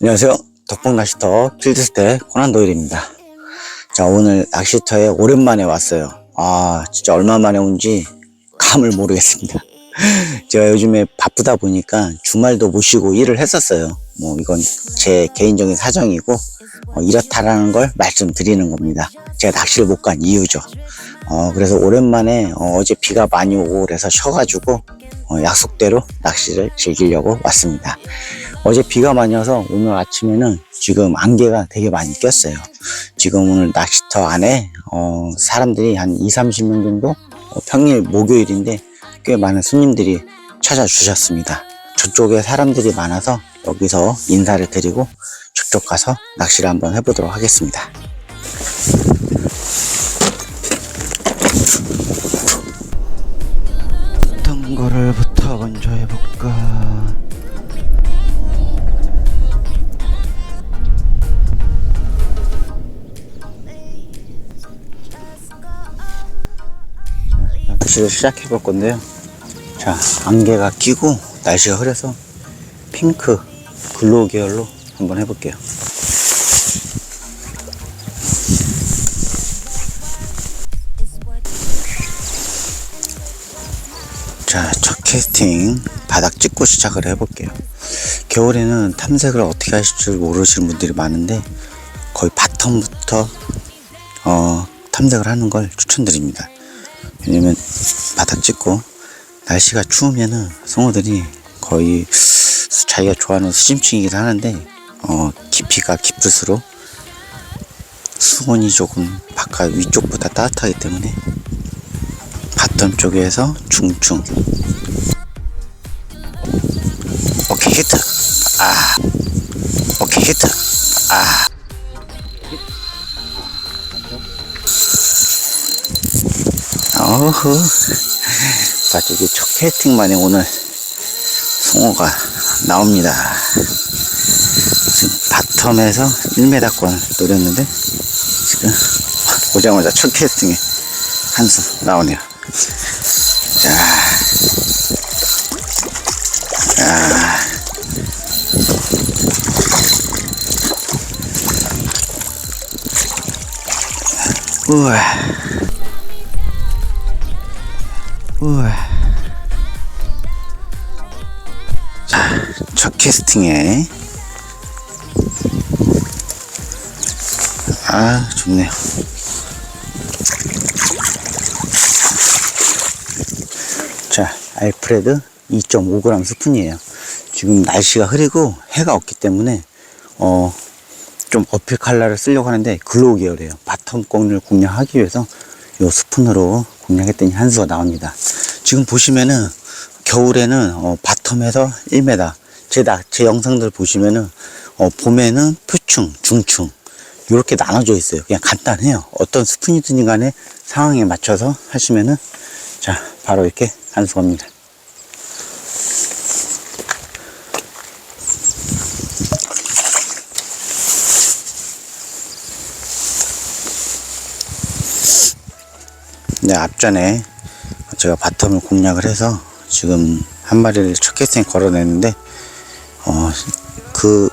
안녕하세요. 덕봉 낚시터 필드스테 코난 도일입니다. 자, 오늘 낚시터에 오랜만에 왔어요. 아, 진짜 얼마 만에 온지 감을 모르겠습니다. 제가 요즘에 바쁘다 보니까 주말도 못 쉬고 일을 했었어요. 뭐, 이건 제 개인적인 사정이고, 어, 이렇다라는 걸 말씀드리는 겁니다. 제가 낚시를 못 간 이유죠. 어, 그래서 오랜만에 어, 제 비가 많이 오고 그래서 쉬어가지고 어, 약속대로 낚시를 즐기려고 왔습니다. 어제 비가 많이 와서 오늘 아침에는 지금 안개가 되게 많이 꼈어요. 지금 오늘 낚시터 안에 어, 사람들이 한 2, 30명 정도 어, 평일 목요일인데 꽤 많은 손님들이 찾아주셨습니다. 저쪽에 사람들이 많아서 여기서 인사를 드리고 저쪽 가서 낚시를 한번 해보도록 하겠습니다. 어떤 거를부터 먼저 해볼까? 낚시를 시작해 볼 건데요. 자, 안개가 끼고 날씨가 흐려서 핑크 글로우 계열로 한번 해볼게요. 캐스팅 바닥 찍고 시작을 해볼게요. 겨울에는 탐색을 어떻게 하실 줄 모르시는 분들이 많은데 거의 바텀부터 어, 탐색을 하는 걸 추천드립니다. 왜냐면 바닥 찍고 날씨가 추우면은 송어들이 거의 수- 자기가 좋아하는 수심층이긴 하는데 어, 깊이가 깊을수록 수온이 조금 바깥 위쪽보다 따뜻하기 때문에 바텀 쪽에서 중충 히트 아 오케이 히트 아. 어후 바지기 첫 캐스팅만에 오늘 송어가 나옵니다. 지금 바텀에서 1m권 노렸는데 지금 오자마자 첫 캐스팅에 한수 나오네요 우와, 우와. 자, 첫 캐스팅에 아 좋네요. 자, 알프레드 2.5g 스푼이에요. 지금 날씨가 흐리고 해가 없기 때문에 어, 좀 어필 칼라를 쓰려고 하는데 글로우 계열이에요. 바텀 꽁을 공략하기 위해서 이 스푼으로 공략했더니 한 수가 나옵니다. 지금 보시면은 겨울에는 어, 바텀에서 1m 제, 나, 제 영상들 보시면은 어, 봄에는 표충, 중충 이렇게 나눠져 있어요. 그냥 간단해요. 어떤 스푼이든 간에 상황에 맞춰서 하시면은 자 바로 이렇게 한 수갑니다. 네, 앞전에 제가 바텀을 공략을 해서 지금 한 마리를 첫 캐스팅 걸어냈는데, 어, 그,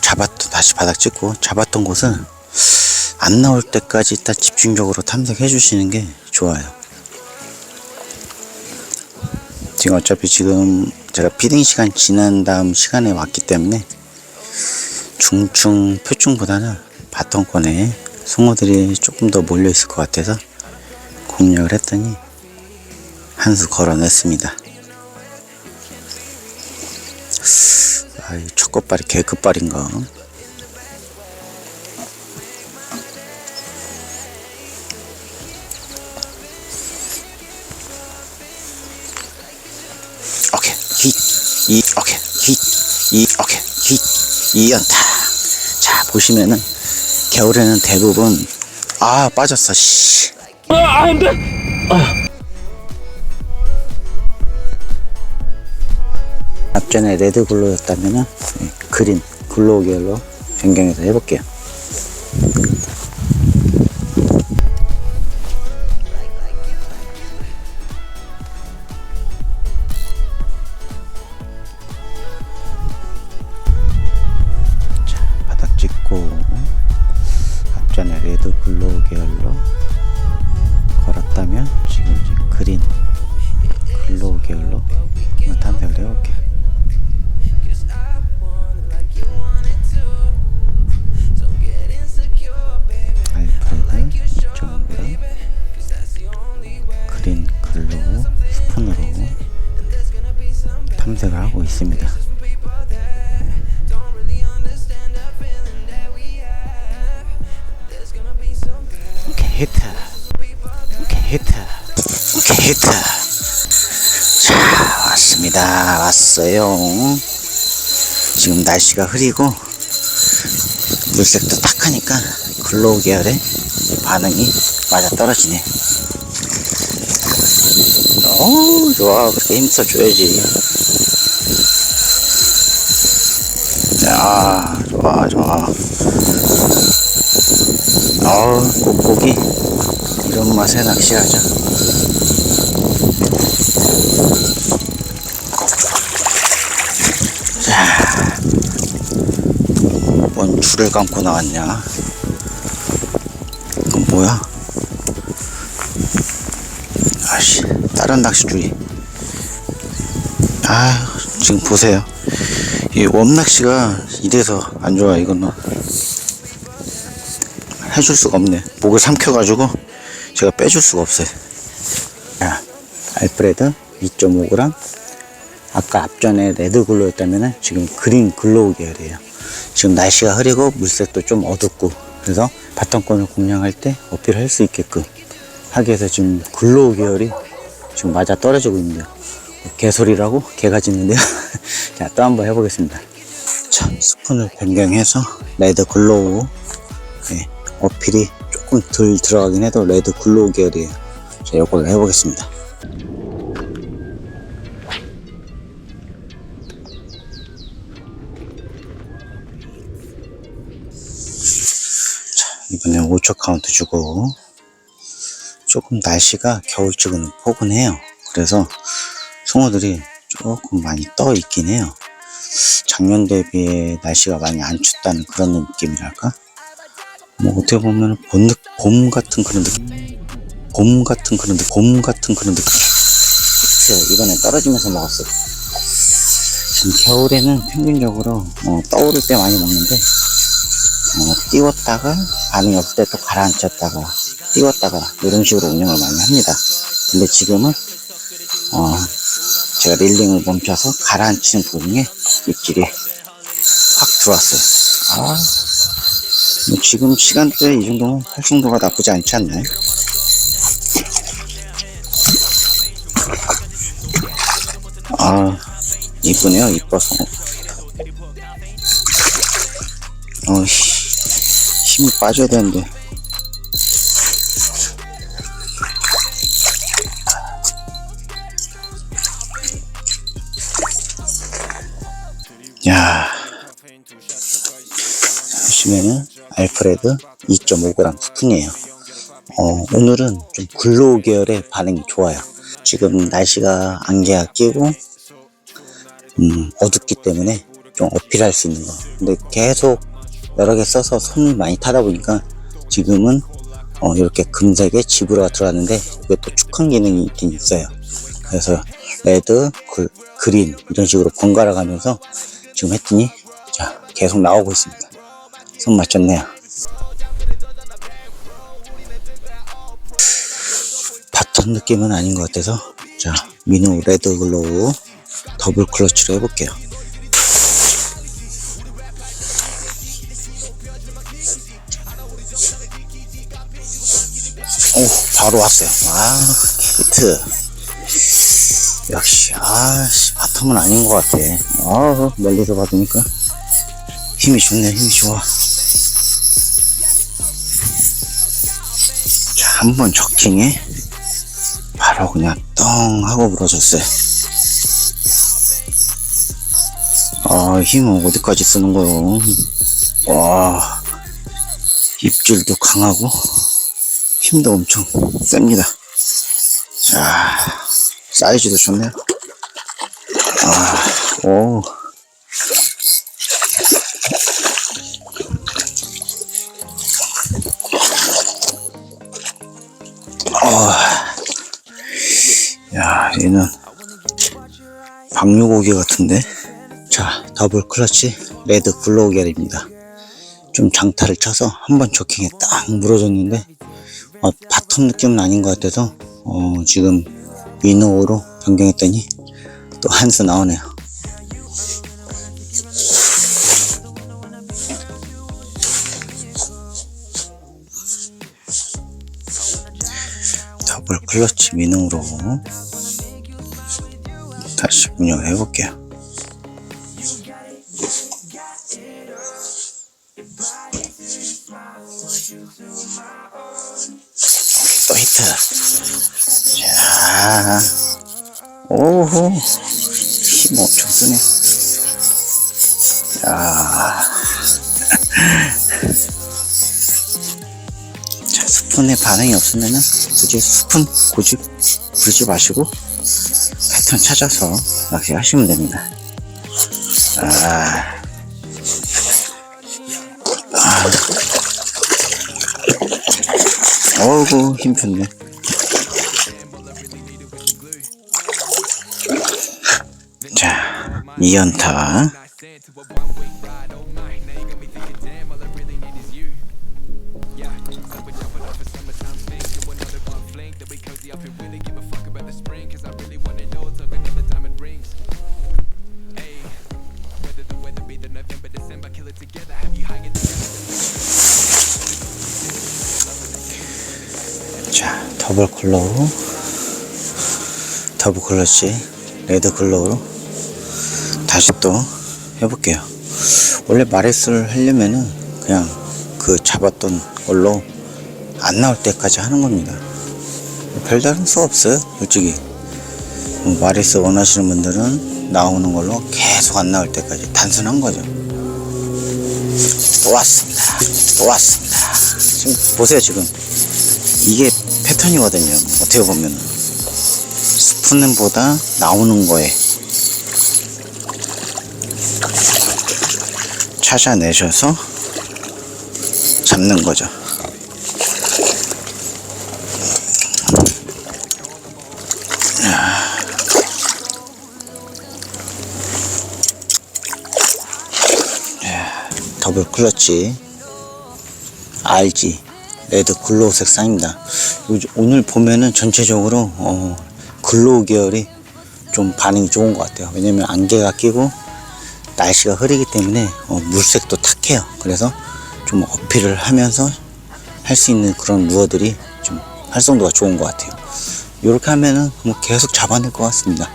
잡았던, 다시 바닥 찍고 잡았던 곳은 안 나올 때까지 딱 집중적으로 탐색해 주시는 게 좋아요. 지금 어차피 지금 제가 피딩 시간 지난 다음 시간에 왔기 때문에 중충 표충보다는 바텀권에 송어들이 조금 더 몰려 있을 것 같아서 공략을 했더니 한 수 걸어냈습니다. 아이 첫 끝발이 개 끝발인가? 오케이 힛이 오케이 힛이 오케이 힛이 연타 자 보시면은 겨울에는 대부분 아 빠졌어 씨 앞전에 레드 글로였다면은 네, 그린 글로우 계열로 변경해서 해볼게요. 왔어요. 지금 날씨가 흐리고 물색도 탁하니까 글로우 계열의 반응이 맞아 떨어지네. 어 좋아. 그렇게 힘써줘야지. 자 좋아 좋아. 어 꼭고기. 이런 맛에 낚시하자 줄을 감고 나왔냐? 이건 뭐야? 아씨 다른 낚시줄이. 아 지금 보세요. 이 웜낚시가 이래서 안 좋아 이거는. 해줄 수가 없네. 목을 삼켜가지고 제가 빼줄 수가 없어요. 자 알프레드 2.5g 아까 앞전에 레드 글로우였다면 지금 그린 글로우 계열이에요 지금 날씨가 흐리고 물색도 좀 어둡고 그래서 바텀권을 공략할 때 어필할 수 있게끔 하기 위해서 지금 글로우 계열이 지금 맞아 떨어지고 있는데요. 개소리라고 개가 짖는데요. 자 또 한번 해보겠습니다. 자 스푼을 변경해서 레드 글로우 네, 어필이 조금 덜 들어가긴 해도 레드 글로우 계열이에요. 자 이걸 해보겠습니다 이번엔 5초 카운트 주고 조금 날씨가 겨울쯤은 포근해요. 그래서 송어들이 조금 많이 떠 있긴 해요. 작년 대비에 날씨가 많이 안 춥다는 그런 느낌이랄까? 뭐 어떻게 보면 봄, 느- 봄 같은 그런 느낌. 봄 같은 그런 느낌 봄 같은 그런 느낌. 그치 이번엔 떨어지면서 먹었어 지금 겨울에는 평균적으로 어, 떠오를 때 많이 먹는데 어, 띄웠다가 반응이 없을 때 또 가라앉혔다가 띄웠다가 이런 식으로 운영을 많이 합니다. 근데 지금은 어, 제가 릴링을 멈춰서 가라앉히는 도중에 입질이 확 들어왔어요. 아, 뭐 지금 시간대에 이 정도면 활성도가 나쁘지 않지 않나요? 아, 이쁘네요, 이뻐서. 어, 씨, 힘이 빠져야 되는데. 야, 보시면은 알프레드 2.5g 스푼이에요. 어, 오늘은 좀 글로우 계열의 반응이 좋아요. 지금 날씨가 안개가 끼고 음, 어둡기 때문에 좀 어필할 수 있는 거. 근데 계속 여러 개 써서 손을 많이 타다 보니까 지금은 어, 이렇게 금색의 지브라가 들어왔는데 또 축한 기능이 있긴 있어요. 그래서 레드, 글, 그린 이런 식으로 번갈아 가면서 지금 했더니 자 계속 나오고 있습니다. 손 맞췄네요. 바텀 느낌은 아닌 것 같아서 자 미노 레드 글로우 더블 클러치로 해볼게요. 오 바로 왔어요. 아 히트. 역시 아 씨, 바텀은 아닌 것 같아. 아 멀리서 받으니까 힘이 좋네 힘이 좋아. 자 한 번 적팅에 바로 그냥 떵 하고 물어줬어요. 아 힘은 어디까지 쓰는 거요? 와 입질도 강하고 힘도 엄청 셉니다. 자, 사이즈도 좋네요. 아, 오. 어, 야, 얘는 박류고기 같은데. 자, 더블 클러치 레드 블로우겔입니다. 좀 장타를 쳐서 한 번 조킹에 딱 물어줬는데 어, 바텀 느낌은 아닌 것 같아서 어, 지금 미노로 변경했더니 또한수 나오네요 더블 클러치 미노로 다시 운영해 볼게요. 자, 오호, 힘 엄청 쓰네. 자, 자 스푼에 반응이 없으면은 굳이 스푼 고집 부르지 마시고 패턴 찾아서 낚시 하시면 됩니다. 아, 아. 어우구 힘 좋네. 자, 2연타. 자, 더블 컬러로. 더블 클러치 레드 글로우로 다시 또 해볼게요. 원래 마레스를 하려면은 그냥 그 잡았던 걸로 안 나올 때까지 하는 겁니다. 별다른 수 없어요, 솔직히. 뭐 마레스 원하시는 분들은 나오는 걸로 계속 안 나올 때까지 단순한 거죠. 또 왔습니다. 또 왔습니다. 지금 보세요, 지금. 이게 패턴이거든요. 어떻게 보면 스푸는보다 나오는 거에 찾아내셔서 잡는 거죠. 더블 클러치 RG 레드 글로우 색상입니다. 오늘 보면은 전체적으로 어, 글로우 계열이 좀 반응이 좋은 것 같아요. 왜냐면 안개가 끼고 날씨가 흐리기 때문에 어, 물색도 탁해요. 그래서 좀 어필을 하면서 할 수 있는 그런 루어들이 좀 활성도가 좋은 것 같아요. 이렇게 하면은 뭐 계속 잡아낼 것 같습니다.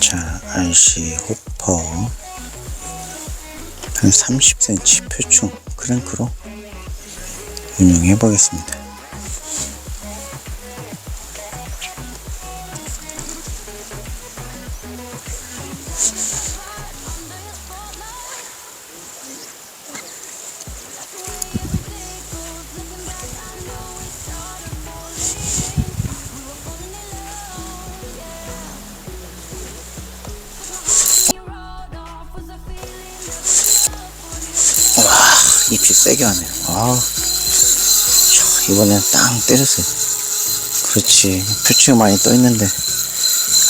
자, RC 호퍼 한 30cm 표충 크랭크로 운영해 보겠습니다. 와, 입질 세게 하네. 아, 자, 이번엔 땅 때렸어요. 그렇지. 표층이 많이 떠 있는데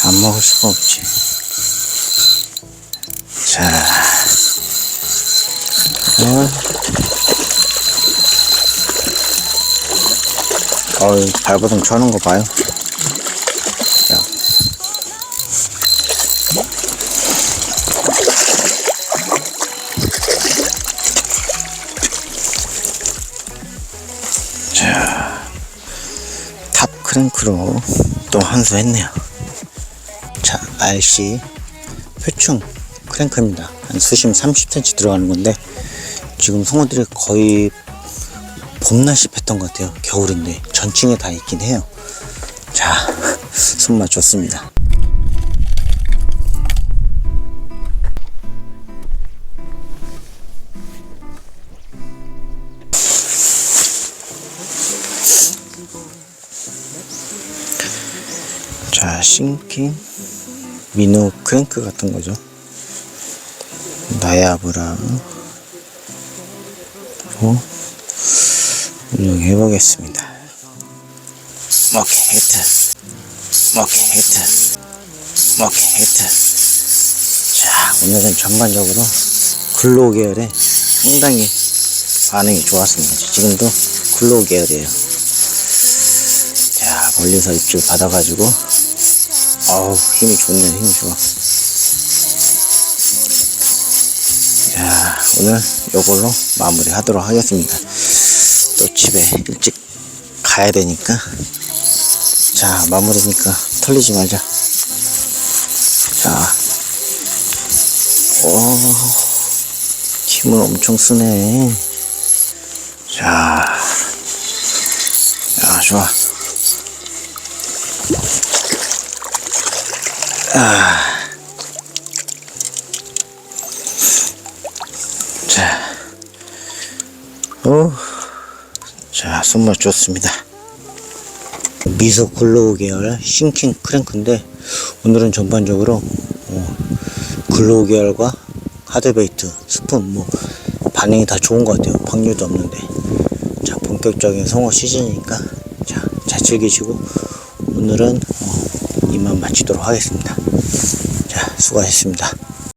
안 먹을 수가 없지. 자, 어, 어이, 발버둥 쳐는 거 봐요. 크랭크로 또 한수 했네요. 자, RC 표충 크랭크입니다. 한 수심 30cm 들어가는 건데, 지금 송어들이 거의 봄날씨 패턴 같아요. 겨울인데, 전층에 다 있긴 해요. 자, 손맛 좋습니다. 싱킹 미노 크랭크 같은 거죠. 나야브라 어? 운영해 보겠습니다. 오케이 히트. 오케이 히트. 오케이 히트. 자 오늘은 전반적으로 글로우 계열에 상당히 반응이 좋았습니다. 지금도 글로우 계열이에요. 자 멀리서 입질 받아가지고 어우 힘이 좋네 힘이 좋아. 자 오늘 요걸로 마무리 하도록 하겠습니다. 또 집에 일찍 가야 되니까 자 마무리니까 털리지 말자. 자, 오, 힘을 엄청 쓰네. 자, 야, 좋아. 아, 자, 오, 자, 손맛 좋습니다. 미소 글로우 계열 싱킹 크랭크인데 오늘은 전반적으로 어, 글로우 계열과 하드베이트 스푼 뭐 반응이 다 좋은 것 같아요. 확률도 없는데. 자 본격적인 성어 시즌이니까 자 잘 즐기시고 오늘은 어, 이만 마치도록 하겠습니다. 자 수고하셨습니다